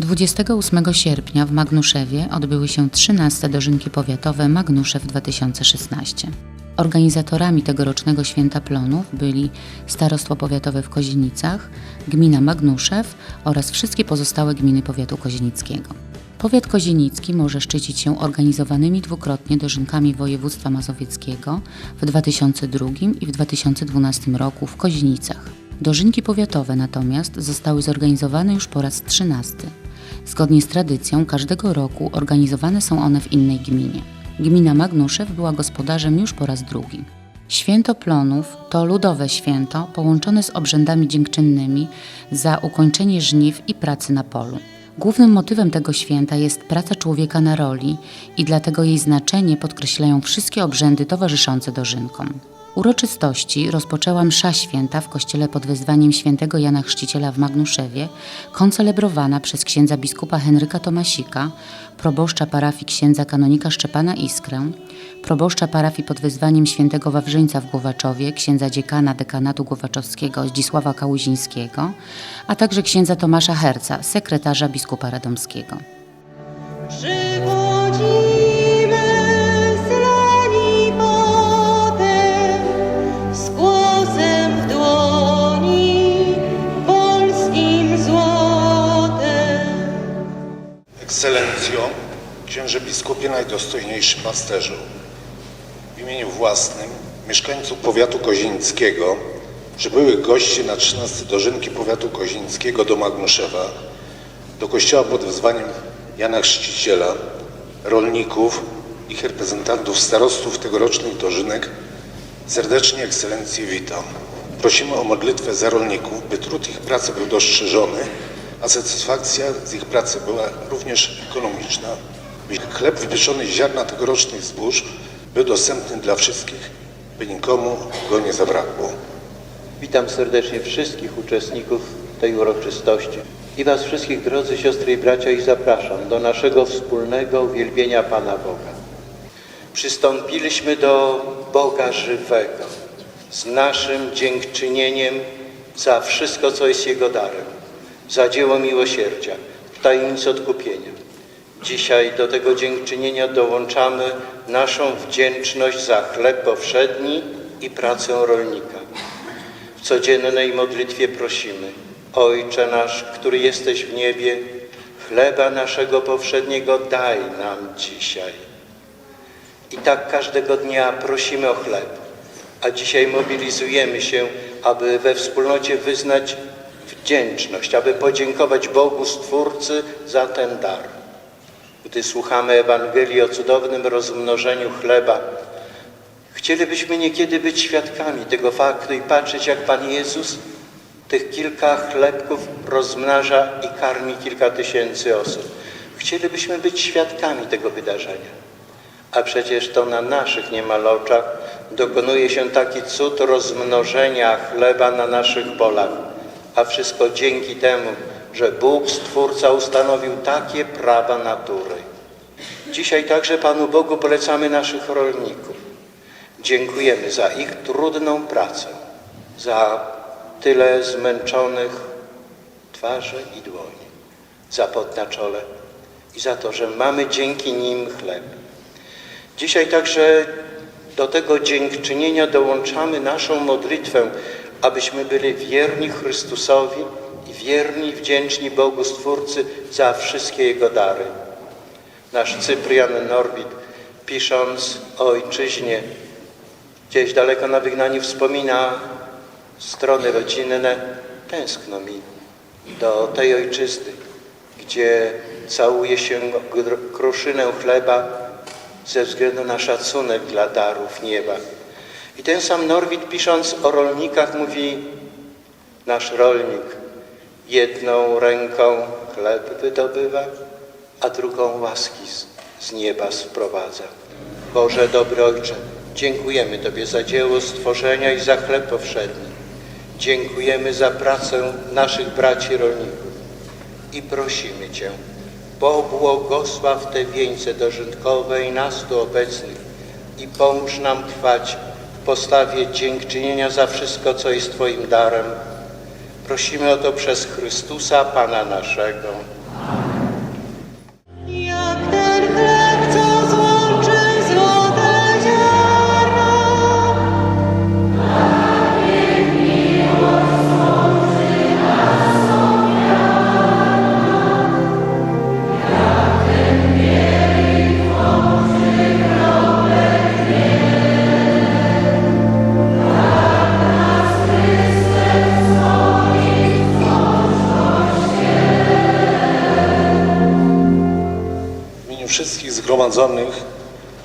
28 sierpnia w Magnuszewie odbyły się 13 dożynki powiatowe Magnuszew 2016. Organizatorami tegorocznego Święta Plonów byli Starostwo Powiatowe w Kozienicach, Gmina Magnuszew oraz wszystkie pozostałe gminy powiatu kozienickiego. Powiat kozienicki może szczycić się organizowanymi dwukrotnie dożynkami województwa mazowieckiego w 2002 i w 2012 roku w Kozienicach. Dożynki powiatowe natomiast zostały zorganizowane już po raz trzynasty. Zgodnie z tradycją każdego roku organizowane są one w innej gminie. Gmina Magnuszew była gospodarzem już po raz drugi. Święto Plonów to ludowe święto połączone z obrzędami dziękczynnymi za ukończenie żniw i pracy na polu. Głównym motywem tego święta jest praca człowieka na roli i dlatego jej znaczenie podkreślają wszystkie obrzędy towarzyszące dożynkom. Uroczystości rozpoczęła msza święta w kościele pod wezwaniem świętego Jana Chrzciciela w Magnuszewie, koncelebrowana przez księdza biskupa Henryka Tomasika, proboszcza parafii księdza kanonika Szczepana Iskrę, proboszcza parafii pod wezwaniem świętego Wawrzyńca w Głowaczowie, księdza dziekana dekanatu głowaczowskiego Zdzisława Kałuzińskiego, a także księdza Tomasza Herca, sekretarza biskupa radomskiego. Księże biskupie najdostojniejszy pasterzu, w imieniu własnym mieszkańców powiatu kozińskiego, przybyłych gości na 13 dożynki powiatu kozińskiego do Magnuszewa, do kościoła pod wezwaniem Jana Chrzciciela, rolników, ich reprezentantów starostów tegorocznych dożynek, serdecznie ekscelencję witam. Prosimy o modlitwę za rolników, by trud ich pracy był dostrzeżony, a satysfakcja z ich pracy była również ekonomiczna. By chleb wypieczony z ziarna tegorocznych zbóż był dostępny dla wszystkich, by nikomu go nie zabrakło. Witam serdecznie wszystkich uczestników tej uroczystości i Was wszystkich, drodzy siostry i bracia, i zapraszam do naszego wspólnego uwielbienia Pana Boga. Przystąpiliśmy do Boga żywego z naszym dziękczynieniem za wszystko, co jest Jego darem, za dzieło miłosierdzia, w tajemnicy odkupienia. Dzisiaj do tego dziękczynienia dołączamy naszą wdzięczność za chleb powszedni i pracę rolnika. W codziennej modlitwie prosimy, Ojcze nasz, który jesteś w niebie, chleba naszego powszedniego daj nam dzisiaj. I tak każdego dnia prosimy o chleb, a dzisiaj mobilizujemy się, aby we wspólnocie wyznać wdzięczność, aby podziękować Bogu Stwórcy za ten dar. Gdy słuchamy Ewangelii o cudownym rozmnożeniu chleba, Chcielibyśmy niekiedy być świadkami tego faktu i patrzeć, jak Pan Jezus tych kilka chlebków rozmnaża i karmi kilka tysięcy osób. Chcielibyśmy być świadkami tego wydarzenia. A przecież to na naszych niemal oczach dokonuje się taki cud rozmnożenia chleba na naszych polach. A wszystko dzięki temu, że Bóg, Stwórca, ustanowił takie prawa natury. Dzisiaj także Panu Bogu polecamy naszych rolników. Dziękujemy za ich trudną pracę, za tyle zmęczonych twarzy i dłoni, za pot na czole i za to, że mamy dzięki nim chleb. Dzisiaj także do tego dziękczynienia dołączamy naszą modlitwę, abyśmy byli wierni Chrystusowi wierni wdzięczni Bogu Stwórcy za wszystkie Jego dary. Nasz Cyprian Norbit, pisząc o ojczyźnie, gdzieś daleko na wygnaniu wspomina strony rodzinne, tęskno mi do tej ojczyzny, gdzie całuje się kruszynę chleba ze względu na szacunek dla darów nieba. I ten sam Norwid pisząc o rolnikach mówi, nasz rolnik jedną ręką chleb wydobywa, a drugą łaski z, nieba sprowadza. Boże, dobry Ojcze, dziękujemy Tobie za dzieło stworzenia i za chleb powszedni. Dziękujemy za pracę naszych braci rolników i prosimy Cię, pobłogosław te wieńce dożynkowe i nas tu obecnych i pomóż nam trwać w postawie dziękczynienia za wszystko, co jest Twoim darem. Prosimy o to przez Chrystusa, Pana naszego. Zgromadzonych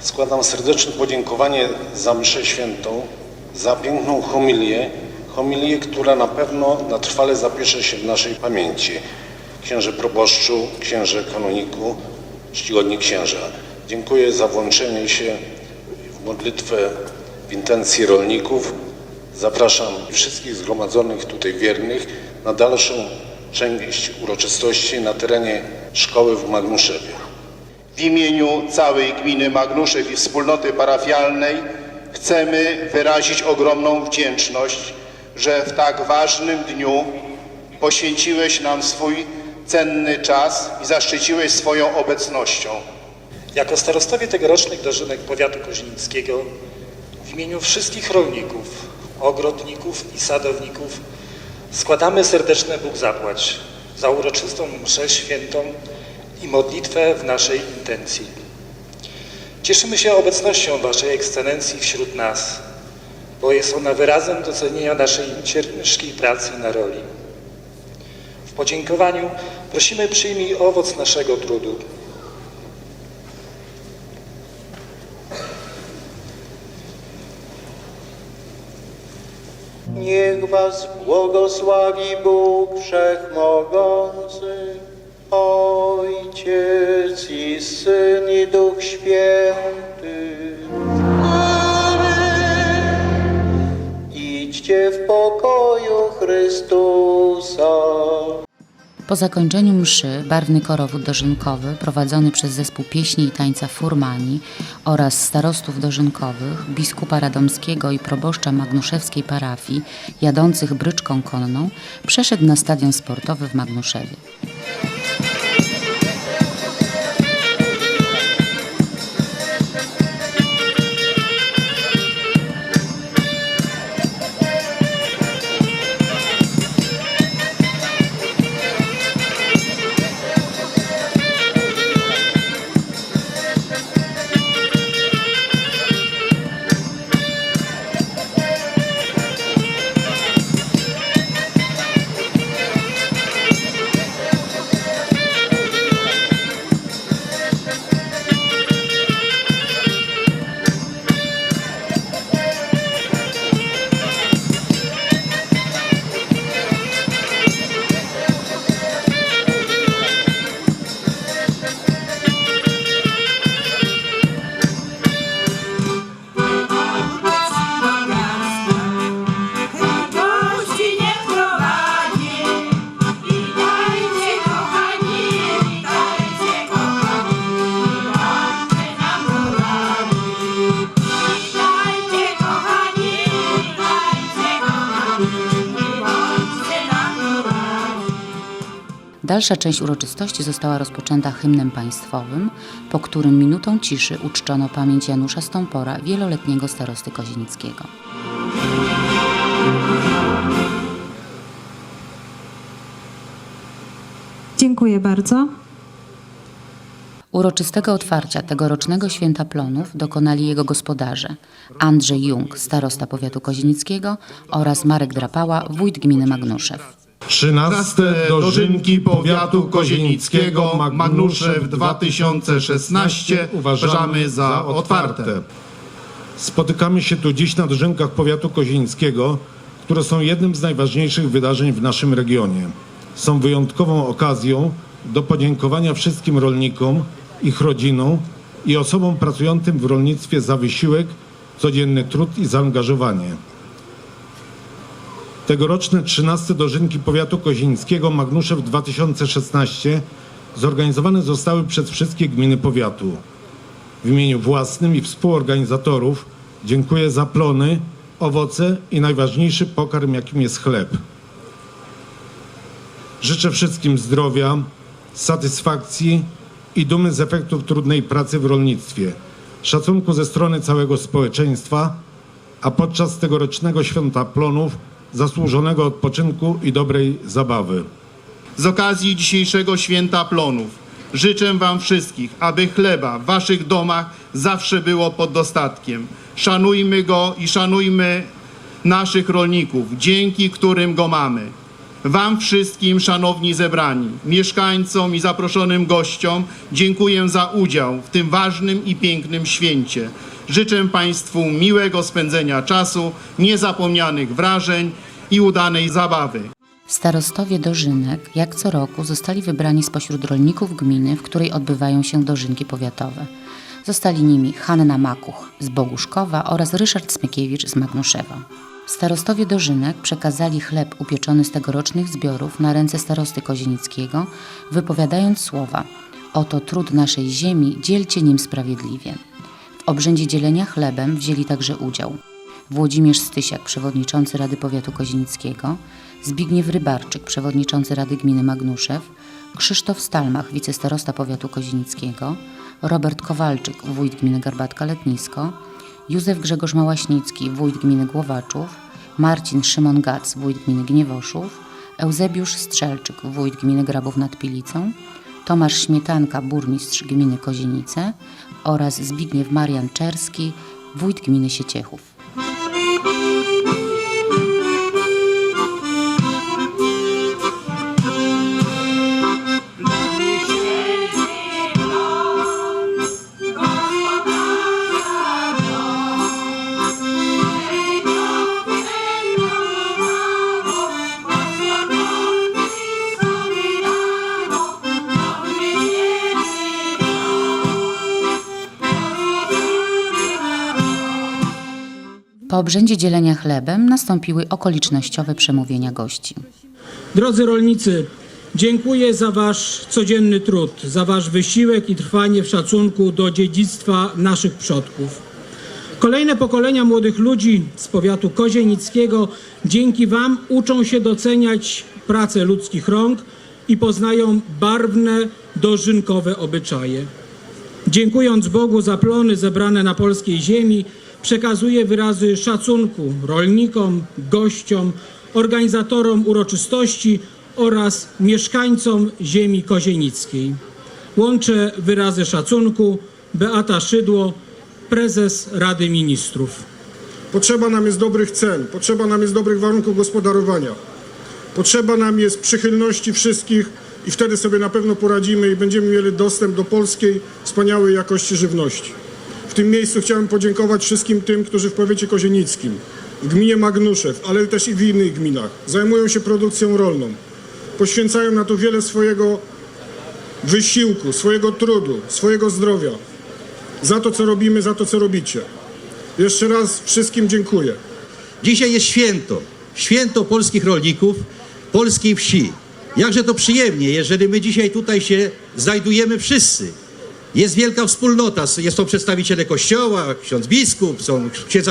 składam serdeczne podziękowanie za mszę świętą, za piękną homilię, homilię, która na pewno na trwale zapisze się w naszej pamięci. Księże proboszczu, księże kanoniku, czcigodni księża. Dziękuję za włączenie się w modlitwę w intencji rolników. Zapraszam wszystkich zgromadzonych tutaj wiernych na dalszą część uroczystości na terenie szkoły w Magnuszewie. W imieniu całej gminy Magnuszew i wspólnoty parafialnej chcemy wyrazić ogromną wdzięczność, że w tak ważnym dniu poświęciłeś nam swój cenny czas i zaszczyciłeś swoją obecnością. Jako starostowie tegorocznych dożynek powiatu kozinickiego w imieniu wszystkich rolników, ogrodników i sadowników składamy serdeczne Bóg zapłać za uroczystą mszę świętą i modlitwę w naszej intencji. Cieszymy się obecnością Waszej Ekscelencji wśród nas, bo jest ona wyrazem docenienia naszej ciężkiej pracy na roli. W podziękowaniu prosimy przyjmij owoc naszego trudu, Niech was błogosławi Bóg Wszechmogący, Po zakończeniu mszy barwny korowód dożynkowy prowadzony przez zespół pieśni i tańca Furmani oraz starostów dożynkowych, biskupa radomskiego i proboszcza magnuszewskiej parafii jadących bryczką konną przeszedł na stadion sportowy w Magnuszewie. Dalsza część uroczystości została rozpoczęta hymnem państwowym, po którym minutą ciszy uczczono pamięć Janusza Stąpora, wieloletniego starosty kozinickiego. Dziękuję bardzo. Uroczystego otwarcia tegorocznego Święta Plonów dokonali jego gospodarze Andrzej Jung, starosta powiatu kozinickiego oraz Marek Drapała, wójt gminy Magnuszew. 13 dożynki powiatu kozienickiego Magnuszew 2016 uważamy za otwarte. Spotykamy się tu dziś na dożynkach powiatu kozienickiego, które są jednym z najważniejszych wydarzeń w naszym regionie. Są wyjątkową okazją do podziękowania wszystkim rolnikom, ich rodzinom i osobom pracującym w rolnictwie za wysiłek, codzienny trud i zaangażowanie. Tegoroczne 13 dożynki powiatu kozińskiego Magnuszew 2016 zorganizowane zostały przez wszystkie gminy powiatu. W imieniu własnym i współorganizatorów dziękuję za plony, owoce i najważniejszy pokarm, jakim jest chleb. Życzę wszystkim zdrowia, satysfakcji i dumy z efektów trudnej pracy w rolnictwie, szacunku ze strony całego społeczeństwa, a podczas tegorocznego Świąta Plonów zasłużonego odpoczynku i dobrej zabawy. Z okazji dzisiejszego święta plonów życzę Wam wszystkich, aby chleba w Waszych domach zawsze było pod dostatkiem. Szanujmy go i szanujmy naszych rolników, dzięki którym go mamy. Wam wszystkim, szanowni zebrani, mieszkańcom i zaproszonym gościom dziękuję za udział w tym ważnym i pięknym święcie. Życzę Państwu miłego spędzenia czasu, niezapomnianych wrażeń i udanej zabawy. Starostowie dożynek, jak co roku, zostali wybrani spośród rolników gminy, w której odbywają się dożynki powiatowe. Zostali nimi Hanna Makuch z Boguszkowa oraz Ryszard Smykiewicz z Magnuszewa. Starostowie dożynek przekazali chleb upieczony z tegorocznych zbiorów na ręce starosty Kozienickiego, wypowiadając słowa Oto trud naszej ziemi, dzielcie nim sprawiedliwie. W obrzędzie dzielenia chlebem wzięli także udział. Włodzimierz Stysiak, przewodniczący Rady Powiatu Kozienickiego, Zbigniew Rybarczyk, przewodniczący Rady Gminy Magnuszew, Krzysztof Stalmach, wicestarosta Powiatu Kozienickiego, Robert Kowalczyk, wójt gminy Garbatka-Letnisko, Józef Grzegorz Małaśnicki, wójt gminy Głowaczów, Marcin Szymon Gac, wójt gminy Gniewoszów, Eusebiusz Strzelczyk, wójt gminy Grabów nad Pilicą, Tomasz Śmietanka, burmistrz gminy Kozienice oraz Zbigniew Marian Czerski, wójt gminy Sieciechów. Obrzędzie dzielenia chlebem nastąpiły okolicznościowe przemówienia gości. Drodzy rolnicy, dziękuję za Wasz codzienny trud, za Wasz wysiłek i trwanie w szacunku do dziedzictwa naszych przodków. Kolejne pokolenia młodych ludzi z powiatu kozienickiego dzięki Wam uczą się doceniać pracę ludzkich rąk i poznają barwne, dożynkowe obyczaje. Dziękując Bogu za plony zebrane na polskiej ziemi, przekazuję wyrazy szacunku rolnikom, gościom, organizatorom uroczystości oraz mieszkańcom ziemi kozienickiej. Łączę wyrazy szacunku Beata Szydło, prezes Rady Ministrów. Potrzeba nam jest dobrych cen, potrzeba nam jest dobrych warunków gospodarowania. Potrzeba nam jest przychylności wszystkich i wtedy sobie na pewno poradzimy i będziemy mieli dostęp do polskiej, wspaniałej jakości żywności. W tym miejscu chciałem podziękować wszystkim tym, którzy w powiecie kozienickim, w gminie Magnuszew, ale też i w innych gminach zajmują się produkcją rolną. Poświęcają na to wiele swojego wysiłku, swojego trudu, swojego zdrowia. Za to, co robimy, za to, co robicie. Jeszcze raz wszystkim dziękuję. Dzisiaj jest święto. Święto polskich rolników, polskiej wsi. Jakże to przyjemnie, jeżeli my dzisiaj tutaj się znajdujemy wszyscy. Jest wielka wspólnota, jest przedstawiciele kościoła, ksiądz biskup, są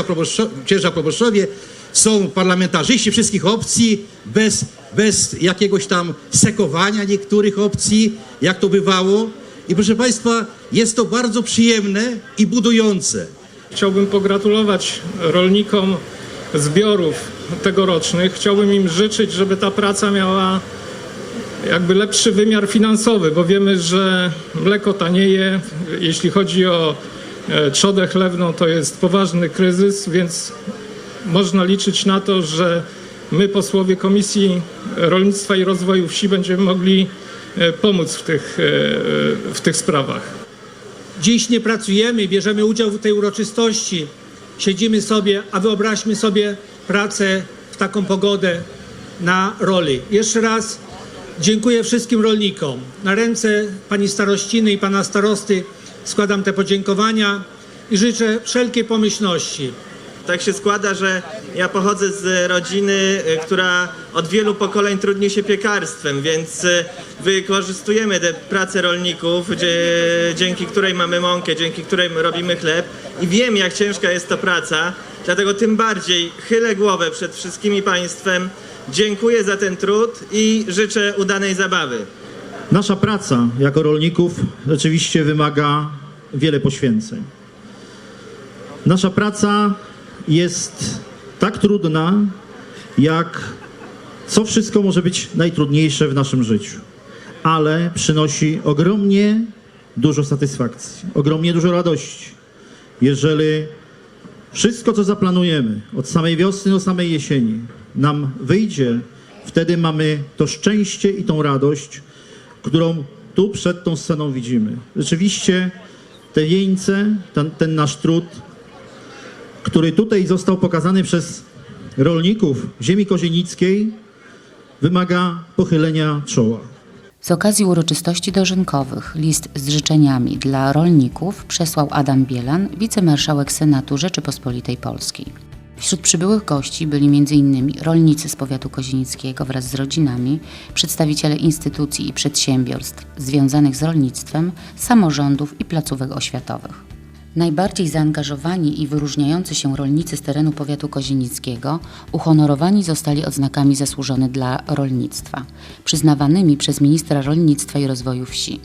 proboszczo- księża proboszczowie, są parlamentarzyści wszystkich opcji, bez, bez jakiegoś tam sekowania niektórych opcji, jak to bywało. I proszę Państwa, jest to bardzo przyjemne i budujące. Chciałbym pogratulować rolnikom zbiorów tegorocznych. Chciałbym im życzyć, żeby ta praca miała jakby lepszy wymiar finansowy, bo wiemy, że mleko tanieje. Jeśli chodzi o e, trzodę chlewną, to jest poważny kryzys, więc można liczyć na to, że my, posłowie Komisji Rolnictwa i Rozwoju Wsi, będziemy mogli e, pomóc w tych, e, w tych sprawach. Dziś nie pracujemy, bierzemy udział w tej uroczystości. Siedzimy sobie, a wyobraźmy sobie pracę w taką pogodę na roli. Jeszcze raz dziękuję wszystkim rolnikom. Na ręce pani starościny i pana starosty składam te podziękowania i życzę wszelkiej pomyślności. Tak się składa, że ja pochodzę z rodziny, y, która od wielu pokoleń trudni się piekarstwem, więc y, wykorzystujemy tę pracę rolników, dzięki której mamy mąkę, dzięki której robimy chleb i wiem, jak ciężka jest to praca, dlatego tym bardziej chylę głowę przed wszystkimi Państwem, dziękuję za ten trud i życzę udanej zabawy. Nasza praca jako rolników rzeczywiście wymaga wiele poświęceń. Nasza praca jest tak trudna, jak co wszystko może być najtrudniejsze w naszym życiu, ale przynosi ogromnie dużo satysfakcji, ogromnie dużo radości. Jeżeli wszystko, co zaplanujemy od samej wiosny do samej jesieni, nam wyjdzie wtedy mamy to szczęście i tą radość, którą tu przed tą sceną widzimy. Rzeczywiście te wieńce, ten, ten nasz trud, który tutaj został pokazany przez rolników ziemi kozienickiej, wymaga pochylenia czoła. Z okazji uroczystości dożynkowych list z życzeniami dla rolników przesłał Adam Bielan, wicemarszałek Senatu Rzeczypospolitej Polskiej. Wśród przybyłych gości byli m.in. rolnicy z powiatu kozienickiego wraz z rodzinami, przedstawiciele instytucji i przedsiębiorstw związanych z rolnictwem, samorządów i placówek oświatowych. Najbardziej zaangażowani i wyróżniający się rolnicy z terenu powiatu kozienickiego uhonorowani zostali odznakami zasłużone dla rolnictwa, przyznawanymi przez ministra rolnictwa i rozwoju wsi.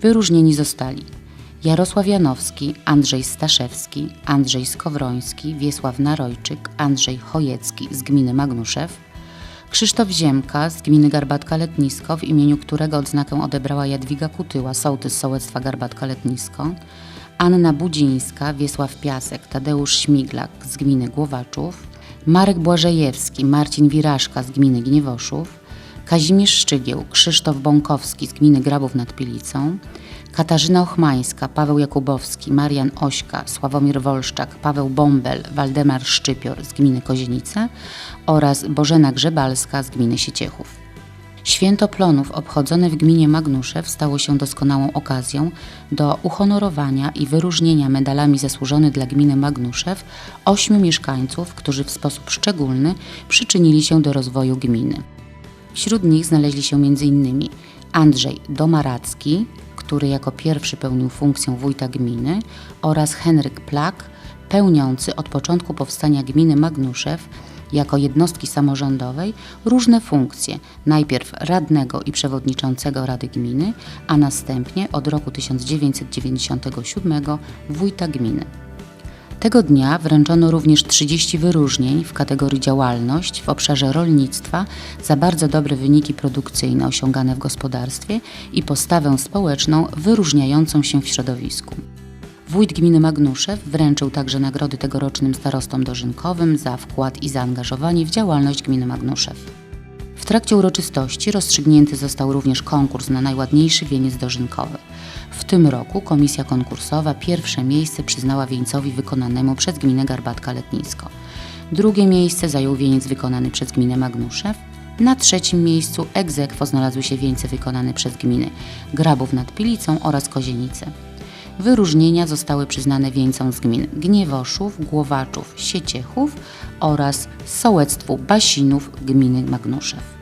Wyróżnieni zostali Jarosław Janowski, Andrzej Staszewski, Andrzej Skowroński, Wiesław Narojczyk, Andrzej Chojecki z gminy Magnuszew, Krzysztof Ziemka z gminy Garbatka Letnisko, w imieniu którego odznakę odebrała Jadwiga Kutyła, sołtys sołectwa Garbatka Letnisko, Anna Budzińska, Wiesław Piasek, Tadeusz Śmiglak z gminy Głowaczów, Marek Błażejewski, Marcin Wiraszka z gminy Gniewoszów, Kazimierz Szczygieł, Krzysztof Bąkowski z gminy Grabów nad Pilicą, Katarzyna Ochmańska, Paweł Jakubowski, Marian Ośka, Sławomir Wolszczak, Paweł Bąbel, Waldemar Szczypior z gminy Kozienice oraz Bożena Grzebalska z gminy Sieciechów. Święto Plonów obchodzone w gminie Magnuszew stało się doskonałą okazją do uhonorowania i wyróżnienia medalami zasłużony dla gminy Magnuszew ośmiu mieszkańców, którzy w sposób szczególny przyczynili się do rozwoju gminy. Wśród nich znaleźli się m.in. Andrzej Domaracki, który jako pierwszy pełnił funkcję wójta gminy oraz Henryk Plak, pełniący od początku powstania gminy Magnuszew jako jednostki samorządowej różne funkcje, najpierw radnego i przewodniczącego Rady Gminy, a następnie od roku 1997 wójta gminy. Tego dnia wręczono również 30 wyróżnień w kategorii działalność w obszarze rolnictwa za bardzo dobre wyniki produkcyjne osiągane w gospodarstwie i postawę społeczną wyróżniającą się w środowisku. Wójt gminy Magnuszew wręczył także nagrody tegorocznym starostom dożynkowym za wkład i zaangażowanie w działalność gminy Magnuszew. W trakcie uroczystości rozstrzygnięty został również konkurs na najładniejszy wieniec dożynkowy. W tym roku komisja konkursowa pierwsze miejsce przyznała wieńcowi wykonanemu przez gminę Garbatka Letnisko. Drugie miejsce zajął wieniec wykonany przez gminę Magnuszew. Na trzecim miejscu aequo znalazły się wieńce wykonane przez gminy Grabów nad Pilicą oraz Kozienice. Wyróżnienia zostały przyznane wieńcom z gmin Gniewoszów, Głowaczów, Sieciechów oraz sołectwu Basinów gminy Magnuszew.